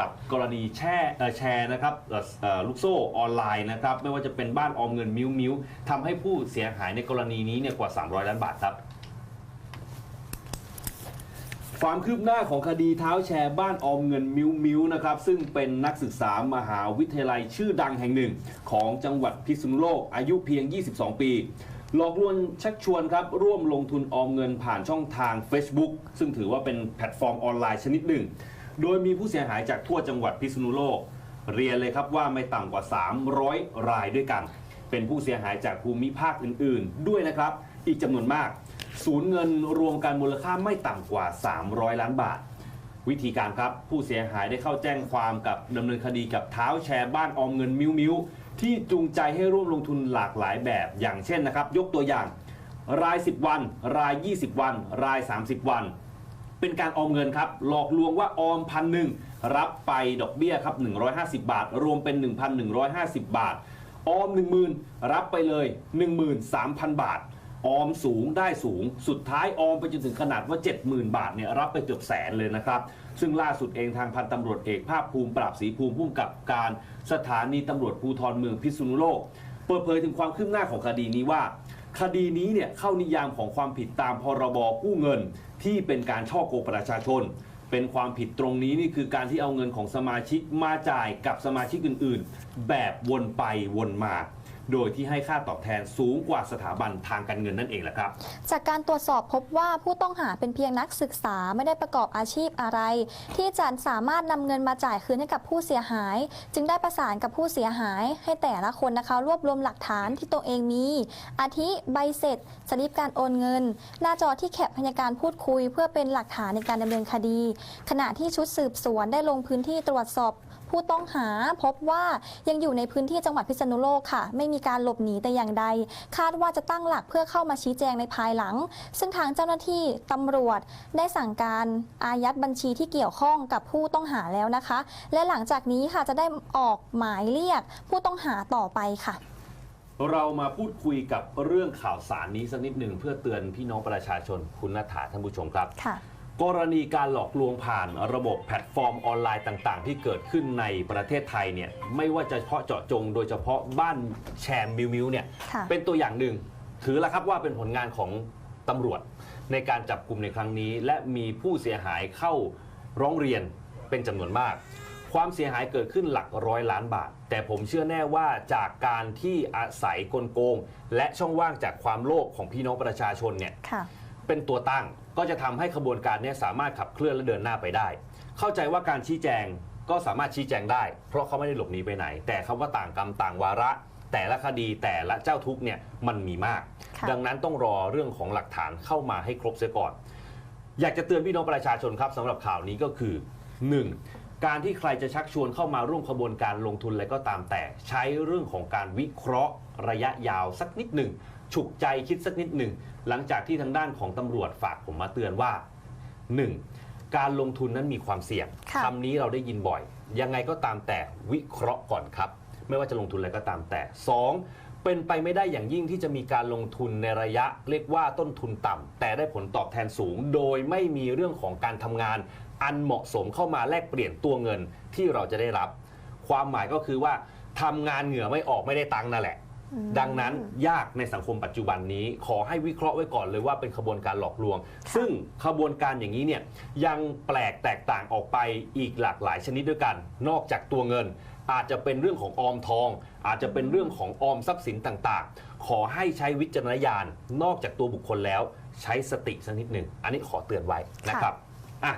กับกรณีแช่เอ่อแชร์นะครับเอ่อเอ่อลูกโซ่ออนไลน์นะครับ ไม่ว่าจะเป็นบ้านออมเงินมิ้วมิ้วทำให้ผู้เสียหายในกรณีนี้เนี่ยกว่า 300 ล้านบาทครับ ความคืบหน้าของคดีเท้าแชร์บ้านออมเงินมิวมิวนะครับซึ่งเป็นนักศึกษามหาวิทยาลัยชื่อดังแห่งหนึ่ง ของจังหวัดพิษณุโลกอายุเพียง 22 ปี หลอกลวงชักชวนครับ ร่วมลงทุนออมเงินผ่านช่องทาง Facebook ซึ่งถือว่าเป็นแพลตฟอร์มออนไลน์ชนิดหนึ่ง โดยมีผู้เสียหายจากทั่วจังหวัดพิษณุโลก เรียนเลยครับว่าไม่ต่ำกว่า 300 รายด้วยกัน เป็นผู้เสียหายจากภูมิภาคอื่น ๆ ด้วยนะครับ อีกจำนวนมาก สูญเงินรวมกันมูลค่าไม่ต่ำกว่า 300 ล้านบาท วิธีการครับ ผู้เสียหายได้เข้าแจ้งความกับดำเนินคดีกับเท้าแชร์บ้านออมเงินมิวมิวที่จูงใจให้ร่วมลงทุนหลากหลายแบบ อย่างเช่นนะครับ ยกตัวอย่าง ราย 10 วัน ราย 20 วัน ราย 30 วัน เป็นการออมเงินครับ หลอกลวงว่าออมพันหนึ่งรับไปดอกเบี้ยครับ 150 บาท รวมเป็น 1,150 บาท ออม 10,000 รับไปเลย 13,000 บาท ออมสูงได้สูง สุดท้ายออมไปจนถึงขนาดว่า 70,000 บาทเนี่ยรับไปเกือบแสนเลยนะครับ ซึ่งล่าสุดเองทางพันตำรวจเอกภาคภูมิปราบศรีภูมิผู้กำกับการสถานีตำรวจภูธรเมืองพิษณุโลก เปิดเผยถึงความคืบหน้าของคดีนี้ว่า คดีนี้เนี่ยเข้านิยามของความผิดตามพรบกู้เงิน ที่เป็นการช่อโกงประชาชน เป็นความผิดตรงนี้นี่คือการที่เอาเงินของสมาชิกมาจ่ายกับสมาชิกอื่น ๆ แบบวนไปวนมา โดยที่ให้ค่าตอบแทนสูงกว่าสถาบันทางการเงินนั่นเองแหละครับ จากการตรวจสอบพบว่าผู้ต้องหาเป็นเพียงนักศึกษาไม่ได้ประกอบอาชีพอะไร ที่จะสามารถนำเงินมาจ่ายคืนให้กับผู้เสียหาย จึงได้ประสานกับผู้เสียหาย ให้แต่ละคนนะคะรวบรวมหลักฐานที่ตัวเองมี อาทิใบเสร็จสลิปการโอนเงิน หน้าจอที่แคปพยาการพูดคุย เพื่อเป็นหลักฐานในการดำเนินคดี ขณะที่ชุดสืบสวนได้ลงพื้นที่ตรวจสอบ ผู้ต้องหาพบว่ายังอยู่ในพื้นที่จังหวัดพิษณุโลกค่ะ ไม่มีการหลบหนีแต่อย่างใด คาดว่าจะตั้งหลักเพื่อเข้ามาชี้แจงในภายหลัง ซึ่งทางเจ้าหน้าที่ตำรวจได้สั่งการอายัดบัญชีที่เกี่ยวข้องกับผู้ต้องหาแล้วนะคะ และหลังจากนี้ค่ะจะได้ออกหมายเรียกผู้ต้องหาต่อไปค่ะ เรามาพูดคุยกับเรื่องข่าวสารนี้สักนิดหนึ่งเพื่อเตือนพี่น้องประชาชนคุณนัฐาท่านผู้ชมครับค่ะ กรณีการหลอกลวงผ่านระบบแพลตฟอร์มออนไลน์ต่าง ๆ ที่เกิดขึ้นในประเทศไทยเนี่ยไม่ว่าจะเฉพาะเจาะจง โดยเฉพาะบ้านแชร์มิวมิวเนี่ยค่ะ เป็นตัวอย่างหนึ่ง ถือแล้วครับว่าเป็นผลงานของตำรวจในการจับกลุ่มในครั้งนี้ และมีผู้เสียหายเข้าร้องเรียนเป็นจำนวนมาก ความเสียหายเกิดขึ้นหลักร้อยล้านบาท แต่ผมเชื่อแน่ว่าจากการที่อาศัยกลโกง และช่องว่างจากความโลภของพี่น้องประชาชนเนี่ย ค่ะ เป็นตัวตั้งก็จะทำให้ขบวนการเนี้สามารถขับเคลื่อนและเดินหน้าไปได้ เข้าใจว่าการชี้แจงก็สามารถชี้แจงได้ เพราะเขาไม่ได้หลบหนีไปไหน แต่คำว่าต่างกรรมต่างวาระ แต่ละคดีแต่ละเจ้าทุกข์เนี่ยมันมีมากค่ะดังนั้นต้องรอเรื่องของหลักฐานเข้ามาให้ครบเสียก่อน อยากจะเตือนพี่น้องประชาชนครับสำหรับข่าวนี้ก็คือ 1. การที่ใครจะชักชวนเข้ามาร่วมขบวนการลงทุนอะไรก็ตามแต่ ใช้เรื่องของการวิเคราะห์ระยะยาวสักนิดหนึ่ง ฉุกใจคิดสักนิดหนึ่ง หลังจากที่ทางด้านของตำรวจฝากผมมาเตือนว่า 1. การลงทุนนั้นมีความเสี่ยงค่ะ คำนี้เราได้ยินบ่อย ยังไงก็ตามแต่วิเคราะห์ก่อนครับ ไม่ว่าจะลงทุนอะไรก็ตามแต่ 2. เป็นไปไม่ได้อย่างยิ่งที่จะมีการลงทุนในระยะ เรียกว่าต้นทุนต่ำแต่ได้ผลตอบแทนสูง โดยไม่มีเรื่องของการทำงาน อันเหมาะสมเข้ามาแลกเปลี่ยนตัวเงินที่เราจะได้รับ ความหมายก็คือว่าทำงานเหงื่อไม่ออกไม่ได้ตังค์นั่นแหละ ดังนั้นยากในสังคมปัจจุบันนี้ ขอให้วิเคราะห์ไว้ก่อนเลยว่าเป็นขบวนการหลอกลวง ซึ่งขบวนการอย่างนี้เนี่ยยังแปลกแตกต่างออกไปอีกหลากหลายชนิดด้วยกัน นอกจากตัวเงิน อาจจะเป็นเรื่องของออมทอง อาจจะเป็นเรื่องของออมทรัพย์สินต่างๆ ขอให้ใช้วิจารณญาณนอกจากตัวบุคคลแล้ว ใช้สติสักนิดหนึ่งอันนี้ขอเตือนไว้นะครับอะ